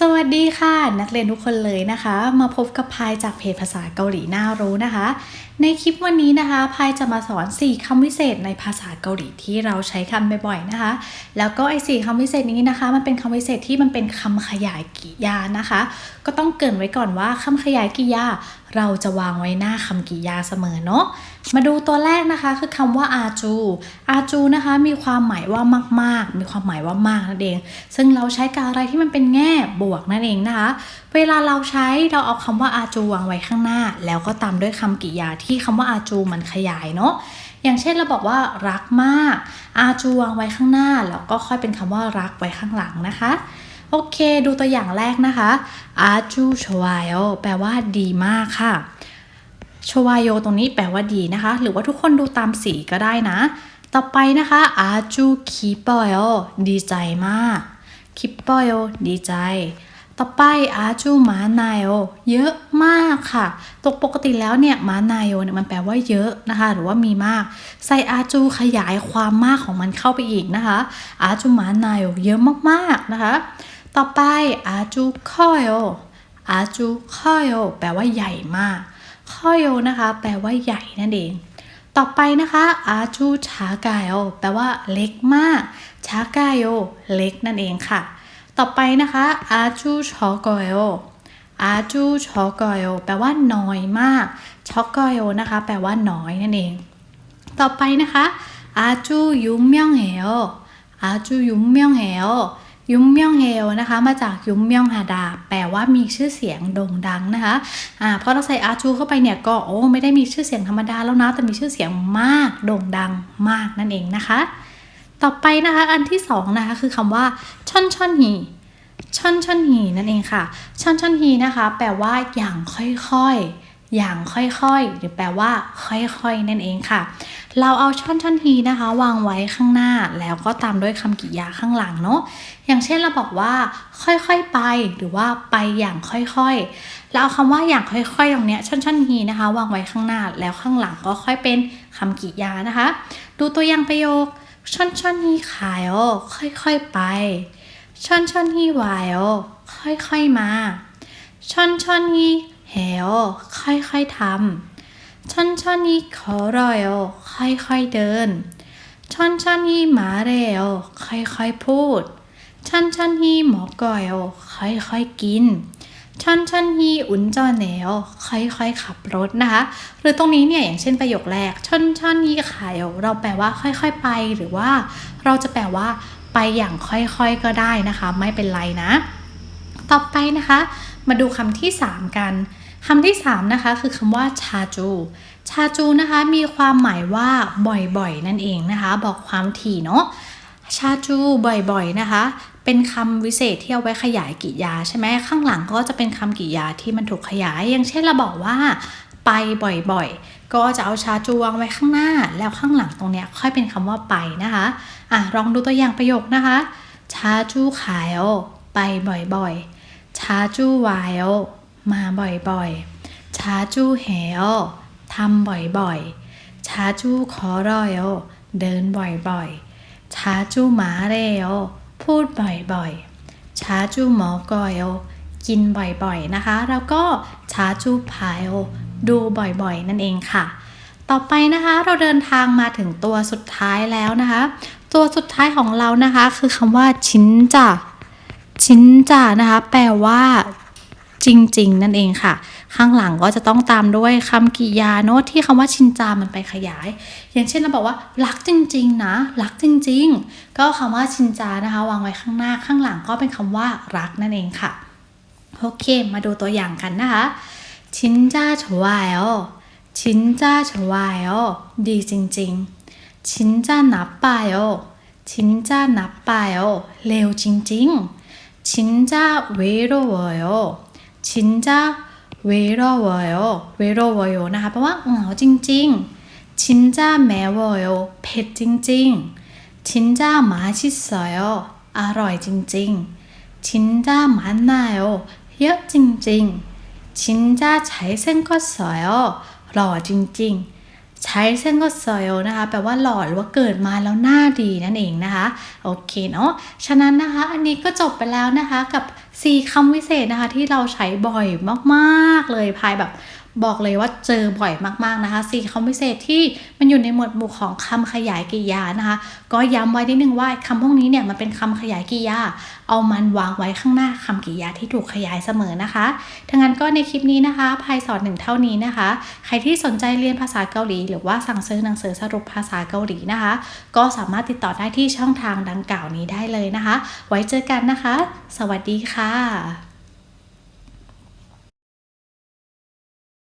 สวัสดีค่ะ นักเรียนทุกคนเลยนะคะ มาพบกับพายจากเพจภาษาเกาหลีน่ารู้นะคะ ในคลิปวันนี้นะคะพายจะมาสอน 4คำวิเศษในภาษาเกาหลีที่เราใช้คำบ่อยๆนะคะ แล้วก็ไอ้สี่คำวิเศษนี้นะคะ มันเป็นคำวิเศษที่มันเป็นคำขยายกริยานะคะ ก็ต้องเกรินไว้ก่อนว่าคำขยายกริยา เราจะวางไว้หน้าคำกริยาเสมอเนาะ มาดูตัวแรกนะคะคือคำว่าอาจูอาจูนะคะมีความหมายว่ามาก ๆ มีความหมายว่ามากนั่นเอง ซึ่งเราใช้กับอะไรที่มันเป็นแง่บวกนั่นเองนะคะ เวลาเราใช้เราเอาคำว่าอาจูวางไว้ข้างหน้า แล้วก็ตามด้วยคำกริยาที่คำว่าอาจูมันขยายเนาะอย่างเช่นเราบอกว่ารักมาก อาจูวางไว้ข้างหน้า แล้วก็ค่อยเป็นคำว่ารักไว้ข้างหลังนะคะ โอเค ดูตัวอย่างแรกนะคะอาจูชวายโอแปลว่าดีมากค่ะชวายโยตรงนี้แปลว่าดีนะคะ หรือว่าทุกคนดูตามสีก็ได้นะ ต่อไปนะคะอาจูคิปโยดีใจมากคิปโยดีใจ ต่อไปอาจูมานายโอเยอะมากค่ะตกปกติแล้วเนี่ยมานายโอเนี่ยมันแปลว่าเยอะนะคะ หรือว่ามีมาก ใส่อาจูขยายความมากของมันเข้าไปอีกนะคะอาจูมานายโอเยอะมากๆนะคะ ต่อไปอาจูข้อยโออาจูข้อยโอแปลว่าใหญ่มากข้อยโยนะคะ แปลว่าใหญ่นั่นเอง ต่อไปนะคะอาจูชากายโอแปลว่าเล็กมากชากายโอเล็กนั่นเองค่ะ ต่อไปนะคะอาจูชอกอยโออาจูชอกอยโอแปลว่าน้อยมากชอกอยโอนะคะ แปลว่าน้อยนั่นเอง ต่อไปนะคะอาจูยุมเมียงเฮโออาจูยุมเมียงเฮโอ ยุมเมียงเฮโอนะคะ มาจากยุมเมียงฮาดา แปลว่ามีชื่อเสียงโด่งดังนะคะอ่าพอเราใส่อาจูเข้าไปเนี่ยก็โอ้ไม่ได้มีชื่อเสียงธรรมดาแล้วนะแต่มีชื่อเสียงมากโด่งดังมากนั่นเองนะคะ ต่อไปนะคะอันที่สองนะคะคือคำว่าช่อนช่อนฮีช่อนช่อนฮีนั่นเองค่ะช่อนช่อนฮีนะคะ แปลว่าอย่างค่อยๆอย่างค่อยๆ หรือแปลว่า ค่อยๆ นั่นเองค่ะ เราเอาช่อนช่อนฮีนะคะ วางไว้ข้างหน้าแล้วก็ตามด้วยคำกริยาข้างหลังเนาะอย่างเช่นเราบอกว่า ค่อยๆไป หรือว่าไปอย่างค่อยๆเราเอาคำว่าอย่างค่อยๆตรงเนี้ยช่อนช่อนฮีนะคะ วางไว้ข้างหน้าแล้วข้างหลังก็ค่อยเป็นคำกริยานะคะ ดูตัวอย่างประโยคช่อนช่อนฮีขายโอค่อยๆไปช่อนช่อนฮีวายอค่อยๆมาช่อนช่อนฮีเหวค่อยๆทำ 천천히 걸어요. ค่อยๆเดิน 천천히 말해요. ค่อยๆพูด 천천히 먹어요. ค่อยๆกิน 천천히 운전해요. ค่อยๆขับรถนะคะ หรือตรงนี้เนี่ยอย่างเช่นประโยคแรกชอนชอนนี้ขายเราแปลว่าค่อยๆไป หรือว่าเราจะแปลว่าไปอย่างค่อยๆก็ได้นะคะ ไม่เป็นไรนะ ต่อไปนะคะ มาดูคำที่ 3 กัน คำที่ 3 นะคะ คือคำว่าชาจู ชาจูนะคะ มีความหมายว่าบ่อยๆ นั่นเองนะคะ บอกความถี่เนาะชาจูบ่อยๆนะคะ เป็นคำวิเศษที่เอาไว้ขยายกริยาใช่ไหมข้างหลังก็จะเป็นคำกริยาที่มันถูกขยาย อย่างเช่นเราบอกว่าไปบ่อยๆ ก็จะเอาชาจูวางไว้ข้างหน้า แล้วข้างหลังตรงเนี้ยค่อยเป็นคำว่าไปนะคะอะลองดูตัวอย่างประโยคนะคะ ชาจูขายไปบ่อยๆ ชาจูวายอ มาบ่อยๆ ชาจูเฮโอทำบ่อยๆ ชาจูขอรอยเดินบ่อยๆ ชาจูหมาเรโอพูดบ่อยๆ ชาจูหมอกอยอกินบ่อยๆ นะคะ แล้วก็ชาจูพายดูบ่อยๆ นั่นเองค่ะ ต่อไปนะคะเราเดินทางมาถึงตัวสุดท้ายแล้วนะคะ ตัวสุดท้ายของเรานะคะ คือคำว่าชิ้นจ่าชิ้นจ่านะคะ แปลว่า จริง ๆ นั่นเองค่ะ ข้างหลังก็จะต้องตามด้วยคำกริยาโน้ตที่คำว่าชินจามันไปขยาย อย่างเช่นเราบอกว่ารักจริง ๆ นะ รักจริง ๆ ก็คำว่าชินจานะคะ วางไว้ข้างหน้าข้างหลังก็เป็นคำว่ารักนั่นเองค่ะโอเค มาดูตัวอย่างกันนะคะชินจ้าฉวายอชินจาฉวายอดีจริง ๆ ชินจ้านับไปอชินจ้านับไปอเร็วจริง ๆ ชินจาเวโรวอ ชินจ้าเวรอวอยเวรอวอยนะคะแปลว่าเหงาจริง ๆ ชินจ้าแมวอยเผ็ดจริง ๆ ชินจ้ามาชิสอยอร่อยจริง ๆ ชินจ้ามันนายเยอะจริง ๆ ชินจ้าใช้เส้นก็สอยหล่อจริง ๆใช้เส้นก็ซอยนะคะแปลว่าหล่อหรือว่าเกิดมาแล้วหน้าดีนั่นเองนะคะ โอเคเนาะฉะนั้นนะคะ อันนี้ก็จบไปแล้วนะคะกับ 4คำวิเศษนะคะที่เราใช้บ่อยมากๆเลยภายแบบบอกเลยว่าเจอบ่อยมากๆนะคะ4คำวิเศษที่มันอยู่ในหมวดหมู่ของคำขยายกริยานะคะ ก็ย้ำไว้นิดนึงว่าคำพวกนี้เนี่ยมันเป็นคำขยายกริยา เอามันวางไว้ข้างหน้าคำกริยาที่ถูกขยายเสมอนะคะทั้งนั้นก็ในคลิปนี้นะคะภายสอนหนึ่งเท่านี้นะคะ ใครที่สนใจเรียนภาษาเกาหลี หรือว่าสั่งซื้อหนังสือสรุปภาษาเกาหลีนะคะ ก็สามารถติดต่อได้ที่ช่องทางดังกล่าวนี้ได้เลยนะคะ ไว้เจอกันนะคะ สวัสดีค่ะค่ะ